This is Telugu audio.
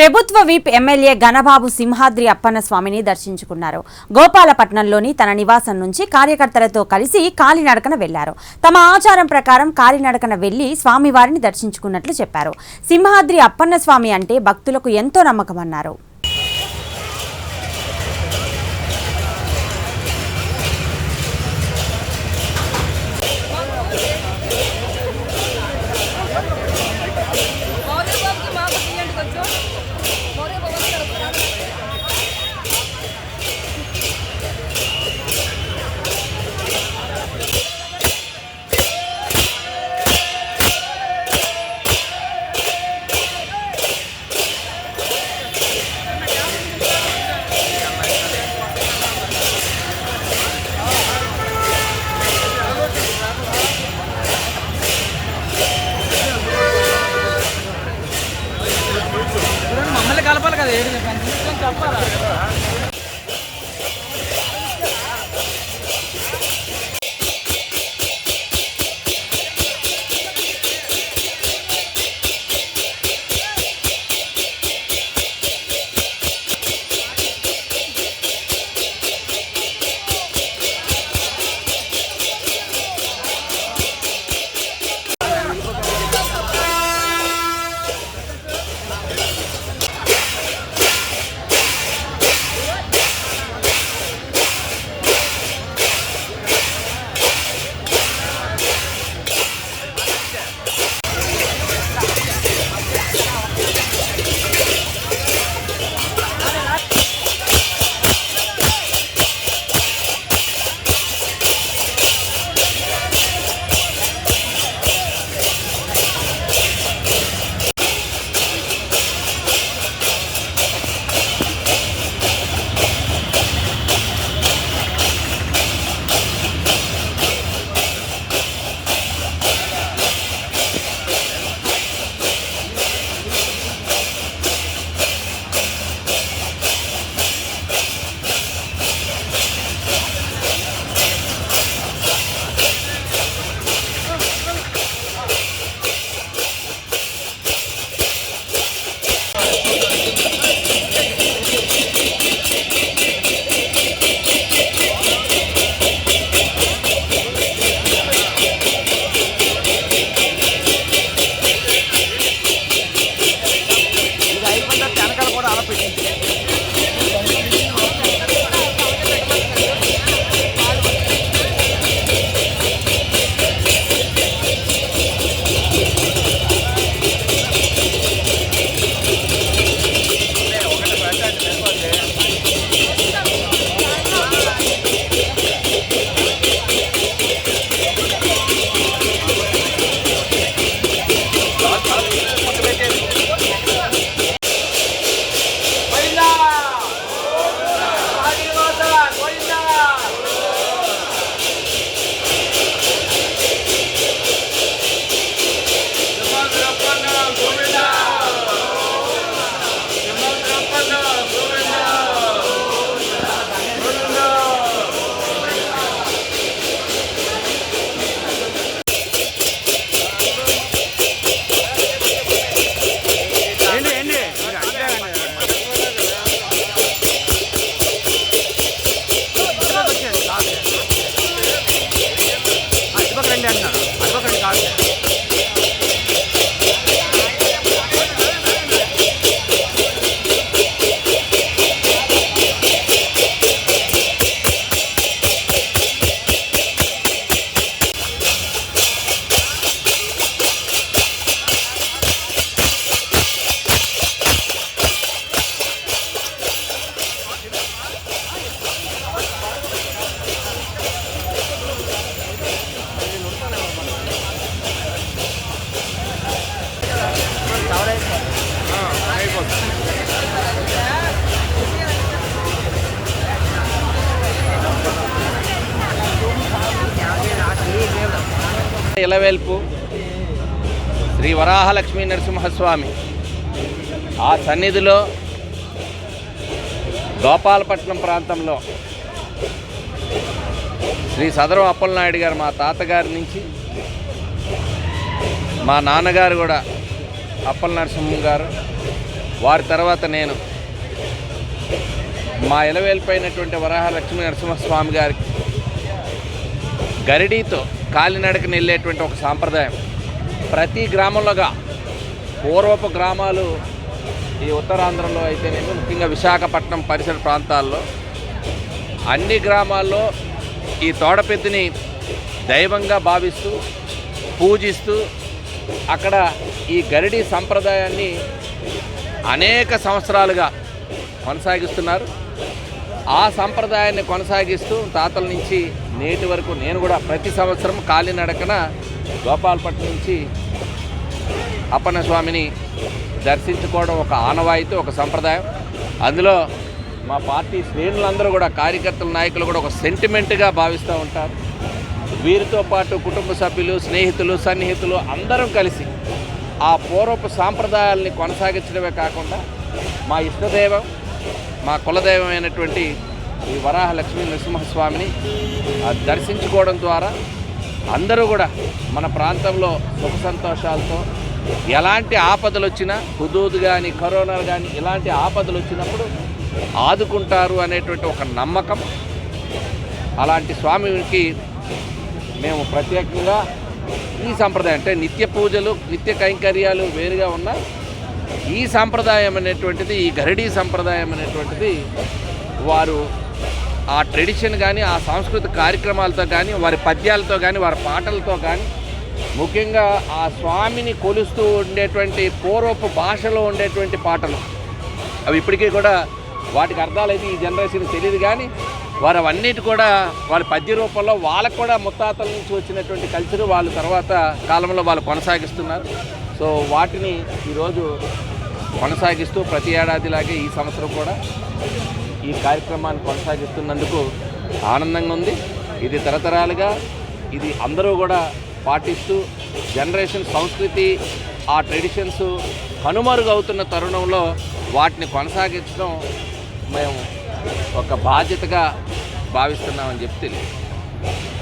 ప్రభుత్వ విప్ ఎమ్మెల్యే గణబాబు సింహాద్రి అప్పన్న స్వామిని దర్శించుకున్నారు. గోపాలపట్నంలోని తన నివాసం నుంచి కార్యకర్తలతో కలిసి కాలినడకన వెళ్ళారు. తమ ఆచారం ప్రకారం కాలినడకన వెళ్ళి స్వామివారిని దర్శించుకున్నట్లు చెప్పారు. సింహాద్రి అప్పన్న స్వామి అంటే భక్తులకు ఎంతో నమ్మకమన్నారు. 你先讲快了。ఇలవేల్పు శ్రీ వరాహలక్ష్మీ నరసింహస్వామి. ఆ సన్నిధిలో గోపాలపట్నం ప్రాంతంలో శ్రీ సదరం అప్పలనాయుడు గారు మా తాతగారి నుంచి మా నాన్నగారు కూడా అప్పల నరసింహం గారు వారి తర్వాత నేను మా ఇలవేలిపోయినటువంటి వరాహ లక్ష్మీ నరసింహస్వామి గారికి గరిడీతో కాలినడకని వెళ్ళేటువంటి ఒక సాంప్రదాయం. ప్రతి గ్రామంలోగా పూర్వపు గ్రామాలు ఈ ఉత్తరాంధ్రలో అయితేనేమి ముఖ్యంగా విశాఖపట్నం పరిసర ప్రాంతాల్లో అన్ని గ్రామాల్లో ఈ తోడపెద్దిని దైవంగా భావిస్తూ పూజిస్తూ అక్కడ ఈ గరిడి సంప్రదాయాన్ని అనేక సంవత్సరాలుగా కొనసాగిస్తున్నారు. ఆ సంప్రదాయాన్ని కొనసాగిస్తూ తాతల నుంచి నేటి వరకు నేను కూడా ప్రతి సంవత్సరం కాలినడకన గోపాలపట్నం నుంచి అప్పన్న స్వామిని దర్శించుకోవడం ఒక ఆనవాయితీ ఒక సంప్రదాయం. అందులో మా పార్టీ శ్రేణులందరూ కూడా కార్యకర్తల నాయకులు కూడా ఒక సెంటిమెంట్గా భావిస్తూ ఉంటారు. వీరితో పాటు కుటుంబ సభ్యులు స్నేహితులు సన్నిహితులు అందరం కలిసి ఆ పూర్వపు సాంప్రదాయాల్ని కొనసాగించడమే కాకుండా మా ఇష్టదైవం మా కులదైవమైనటువంటి ఈ వరాహ లక్ష్మీ నరసింహస్వామిని దర్శించుకోవడం ద్వారా అందరూ కూడా మన ప్రాంతంలో సుఖ సంతోషాలతో ఎలాంటి ఆపదలు వచ్చినా హుదూద్ కానీ కరోనా కానీ ఇలాంటి ఆపదలు వచ్చినప్పుడు ఆదుకుంటారు అనేటువంటి ఒక నమ్మకం. అలాంటి స్వామికి మేము ప్రత్యేకంగా ఈ సంప్రదాయం అంటే నిత్య పూజలు నిత్య కైంకర్యాలు వేరుగా ఉన్న ఈ సాంప్రదాయం అనేటువంటిది ఈ గరడీ సాంప్రదాయం అనేటువంటిది వారు ఆ ట్రెడిషన్ కానీ ఆ సాంస్కృతిక కార్యక్రమాలతో కానీ వారి పద్యాలతో కానీ వారి పాటలతో కానీ ముఖ్యంగా ఆ స్వామిని కొలుస్తూ ఉండేటువంటి పూర్వపు భాషలో ఉండేటువంటి పాటలు. అవి ఇప్పటికీ కూడా వాటికి అర్థాలు అయితే ఈ జనరేషన్ తెలియదు కానీ వారు అవన్నిటి కూడా వాళ్ళ పద్య రూపంలో వాళ్ళకు కూడా ముత్తాతల నుంచి వచ్చినటువంటి కల్చర్ వాళ్ళు తర్వాత కాలంలో వాళ్ళు కొనసాగిస్తున్నారు. సో వాటిని ఈరోజు కొనసాగిస్తూ ప్రతి ఏడాదిలాగే ఈ సంవత్సరం కూడా ఈ కార్యక్రమాన్ని కొనసాగిస్తున్నందుకు ఆనందంగా ఉంది. ఇది తరతరాలుగా ఇది అందరూ కూడా పాటిస్తూ జనరేషన్ సంస్కృతి ఆ ట్రెడిషన్స్ కనుమరుగవుతున్న తరుణంలో వాటిని కొనసాగించడం మేము ఒక బాధ్యతగా భావిస్తున్నామని చెప్పి తెలియదు.